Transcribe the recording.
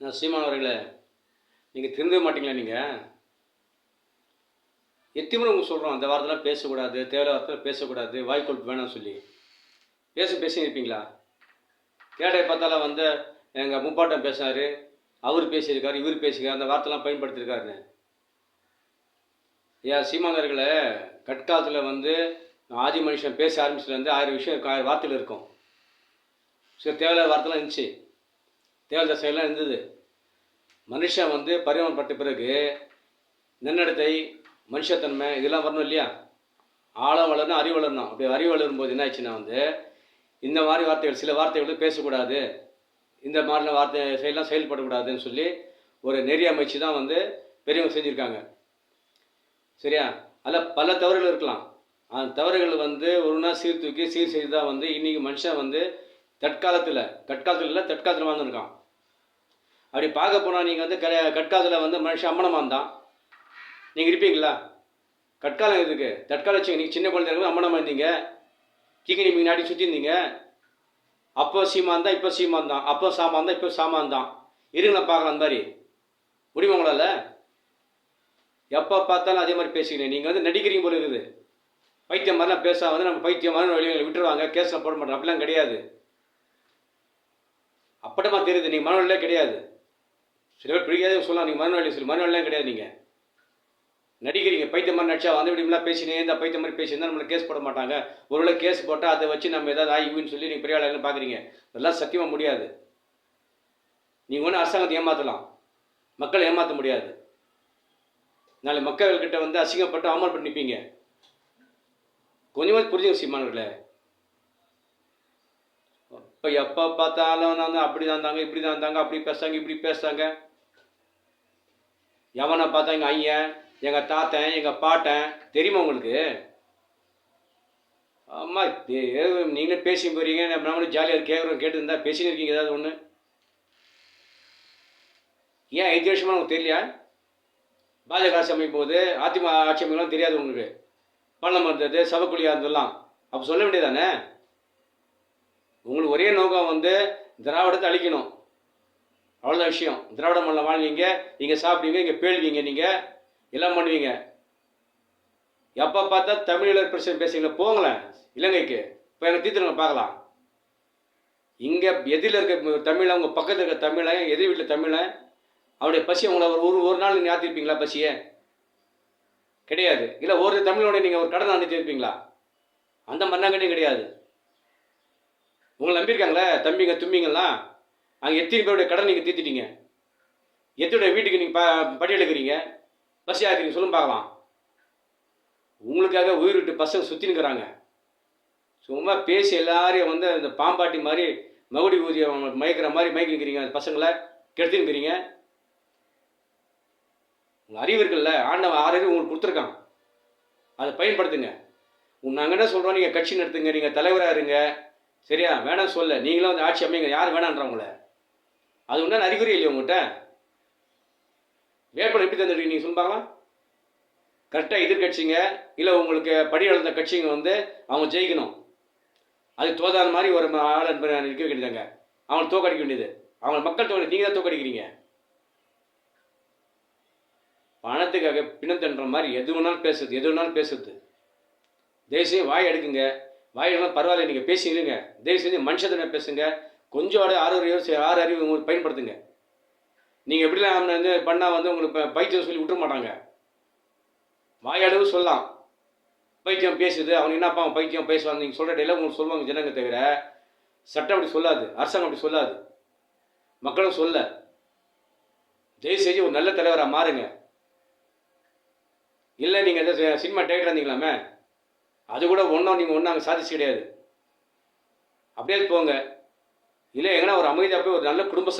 நான் சீமான் அவர்களே நீங்கள் திருந்தவே மாட்டீங்களா நீங்கள் எத்தனை முறை உங்களுக்கு சொல்கிறோம் அந்த வார்த்தைலாம் பேசக்கூடாது தேவையான வார்த்தை பேசக்கூடாது வாய்க்கொழுப்பு வேணாம்னு சொல்லி. பேச பேசி இருப்பீங்களா? கேட்டை பார்த்தாலும் வந்து எங்கள் முப்பாட்டம் பேசினார் அவர் பேசியிருக்காரு இவர் பேசியிருக்காரு அந்த வார்த்தைலாம் பயன்படுத்தியிருக்காருன்னு. ஐயா சீமானவர்களே கட்காலத்தில் வந்து ஆதி மனுஷன் பேச ஆரம்பிச்சதுலேருந்து ஆயிரம் விஷயம் ஆயிரம் வார்த்தைகள் இருக்கும். சில தேவையில்லாத வார்த்தைலாம் இருந்துச்சு. தேவையில்லாத இருந்தது. மனுஷன் வந்து பரிமாணப்பட்ட பிறகு நன்னடத்தை மனுஷத்தன்மை இதெல்லாம் வரணும் இல்லையா? ஆழம் வளரணும் அறிவு வளரணும். அப்படி அறிவு வளரும் போது என்ன ஆச்சுன்னா வந்து இந்த மாதிரி வார்த்தைகள் சில வார்த்தைகள் பேசக்கூடாது. இந்த மாதிரிலாம் வார்த்தை செயலாம் செயல்படக்கூடாதுன்னு சொல்லி ஒரு நெறி அமைச்சு தான் வந்து பெரியவங்க செஞ்சுருக்காங்க. சரியா? அதில் பல தவறுகள் இருக்கலாம். அந்த தவறுகள் வந்து ஒரு நாள் சீர்தூக்கி சீர் செய்து தான் வந்து இன்றைக்கி மனுஷன் வந்து தற்காலத்தில் தற்காலத்தில் இல்லை தற்காலத்தில் வாழ்ந்துருக்கான். அப்படி பார்க்க போனால் நீங்கள் வந்து க கட்காலத்தில் வந்து மனுஷன் அம்மனமாக இருந்தான் நீங்கள் இருப்பீங்களா? கட்காலம் இருக்குது தற்காலம் வச்சுங்க நீங்கள் சின்ன குழந்தைங்க அம்மனமாக இருந்தீங்க கீக்கணி மீன் நாடி சுற்றி இருந்தீங்க அப்போ சீமான் தான் இப்போ சீமான் தான். அப்போ சாமான் தான் இப்போ சாமான் தான். இருங்களா பார்க்கலாம் அந்த மாதிரி. முடியுமா உங்களால்? எப்போ பார்த்தாலும் அதே மாதிரி பேசிக்கிறீங்க நீங்கள் வந்து நடிக்கிறீங்க போல இருக்குது. பைத்தியம் மாதிரிலாம் பேச வந்து நம்ம பைத்தியம் மாதிரி வழிகளை விட்டுருவாங்க. கேஸில் போட மாட்டோம் அப்படிலாம் கிடையாது. அப்பட்டமாக தெரியுது நீங்கள் மனநிலையே கிடையாது. சில பேர் பிடிக்காதே சொல்லலாம். நீங்கள் மறுநாள் சொல்லி. மறுநாள்லாம் கிடையாது நீங்கள் நடிக்கிறீங்க. பைத்த மாதிரி நடிச்சா வந்து இப்படிலாம் பேசினே இந்த பைத்த மாதிரி பேசியிருந்தா நம்மளை கேஸ் போட மாட்டாங்க. ஒருவேளை கேஸ் போட்டால் அதை வச்சு நம்ம ஏதாவது ஆகிவின்னு சொல்லி நீங்கள் பெரிய ஆளுன்னு பார்க்குறீங்க அதெல்லாம் சத்தியமாக முடியாது. நீங்கள் ஒன்றும் அரசாங்கத்தை ஏமாற்றலாம் மக்களை ஏமாற்ற முடியாது. நாளை மக்கள்கிட்ட வந்து அசிங்கப்பட்டு அவமானப்பட்டு நிற்பீங்க கொஞ்சமாக புரிஞ்சுங்க சீமானவர்களே. இப்போ எப்போ பார்த்தாலும் நான் அப்படி தான் இருந்தாங்க இப்படி தான் இருந்தாங்க அப்படி பேசுகிறாங்க இப்படி பேசுகிறாங்க எவனை பார்த்தா எங்கள் ஐயன் எங்கள் தாத்தன் எங்கள் பாட்டன் தெரியுமா உங்களுக்கு? ஆமாம் நீங்களே பேசி போகிறீங்க நம்ம நம்மளும் ஜாலியாக கேட்குறோம் கேட்டுருந்தா பேசின்னு இருக்கீங்க ஏதாவது ஒன்று ஏன் ஐந்து வருஷமாக உங்களுக்கு தெரியலையா? பாஜக ஆட்சி அமைக்கும் போது அதிமுக ஆட்சி அமைக்கலாம் தெரியாது உங்களுக்கு. பள்ளம் இருந்தது சவக்குழியாக இருந்ததெல்லாம். அப்போ சொல்ல வேண்டியதானே உங்களுக்கு ஒரே நோக்கம் வந்து திராவிடத்தை அழிக்கணும். அவ்வளோதான் விஷயம். திராவிட மண்ணில் வாழ்வீங்க இங்கே சாப்பிடுவீங்க இங்கே பேழுவீங்க நீங்கள் எல்லாம் பண்ணுவீங்க. எப்போ பார்த்தா தமிழில் பிரச்சனை பேசுங்களா போங்களேன் இலங்கைக்கு. இப்போ எங்கள் தீர்த்துருங்க பார்க்கலாம். இங்கே எதிரில் இருக்க தமிழை உங்கள் பக்கத்தில் இருக்க தமிழை எதிர் வீட்டில் தமிழை அவருடைய பசி உங்களை ஒரு ஒரு ஒரு நாள் நீங்கள் ஆத்திருப்பீங்களா பசியை? கிடையாது. இல்லை ஒரு தமிழோட நீங்கள் ஒரு கடன் அனுப்பிச்சிருப்பீங்களா அந்த மண்ணாங்கண்ணியும் கிடையாது. உங்களை நம்பியிருக்காங்களே தம்பிங்க தும்பிங்கெல்லாம்? அங்கே எத்தனை பேருடைய கடன் நீங்கள் தீர்த்திட்டீங்க? எத்தனுடைய வீட்டுக்கு நீங்கள் ப படி எடுக்கிறீங்க? பஸ் ஆக்குறீங்க சொல்லும் பார்க்கலாம். உங்களுக்காக உயிர் விட்டு பசங்க சுற்றி சும்மா பேசி எல்லாரையும் வந்து இந்த பாம்பாட்டி மாதிரி மகுடி ஊதிய மயக்கிற மாதிரி மயக்கி நிற்கிறீங்க அந்த பசங்களை கெடுத்து நிற்கிறீங்க உங்கள் அறிவு இருக்குல்ல? ஆண்டவன் ஆறு அறிவு உங்களுக்கு கொடுத்துருக்கான். அதை பயன்படுத்துங்க. நாங்கள் என்ன சொல்கிறோம் நீங்கள் கட்சி நடத்துங்க. நீங்கள் தலைவராக இருங்க. சரியா? வேணாம் சொல்ல நீங்களும் வந்து ஆட்சி அமைங்க. யார் வேணான்றவங்கள. அது ஒன்றும் அறிகுறி இல்லையா உங்கள்கிட்ட வேட்பாளர் எப்படி தந்துருக்கீங்க நீங்கள் சொல்லி கரெக்டாக எதிர்கட்சிங்க இல்லை உங்களுக்கு படி வளர்ந்த கட்சிங்க வந்து அவங்க ஜெயிக்கணும். அது தோதான மாதிரி ஒரு ஆள் இருக்க வேண்டியதாங்க அவங்களை தோக்கடிக்க வேண்டியது. அவங்க மக்கள் தோக்கடி நீங்கள் தான் தோக்கடிக்கிறீங்க. பணத்துக்காக பிணம் தண்டுற மாதிரி எது வேணாலும் பேசுறது எது வேணாலும் பேசுறது. தயவு செஞ்சு வாய் எடுக்குங்க. வாய் எல்லாம் பரவாயில்ல நீங்கள் பேசிடுங்க தயவு செஞ்சு மனுஷத்தனை பேசுங்க. கொஞ்சம் ஆறு அறிவு ஆறு அறிவு உங்களுக்கு பயன்படுத்துங்க. நீங்கள் எப்படிலாம் வந்து பண்ணால் வந்து உங்களுக்கு பைத்தியம் சொல்லி விட்டுற மாட்டாங்க. வாயளவு சொல்லலாம். பைத்தியம் பேசுது அவங்க என்னப்பா அவன் பைத்தியம் பேசுவாங்க நீங்கள் சொல்கிற டைலாக் உங்களுக்கு சொல்லுவாங்க ஜனங்க தவிர சட்டம் அப்படி சொல்லாது அரசாங்கம் அப்படி சொல்லாது. மக்களும் சொல்ல. தயவு செஞ்சு ஒரு நல்ல தலைவராக மாறுங்க. இல்லை நீங்கள் எதாவது சினிமா டேரக்டர் இருந்தீங்களாமே அது கூட ஒன்றும் நீங்கள் ஒன்றும் அங்கே சாதிச்சு கிடையாது. அப்படியே போங்க. இல்லை எங்கன்னா ஒரு அமைதியாக போய் ஒரு நல்ல குடும்ப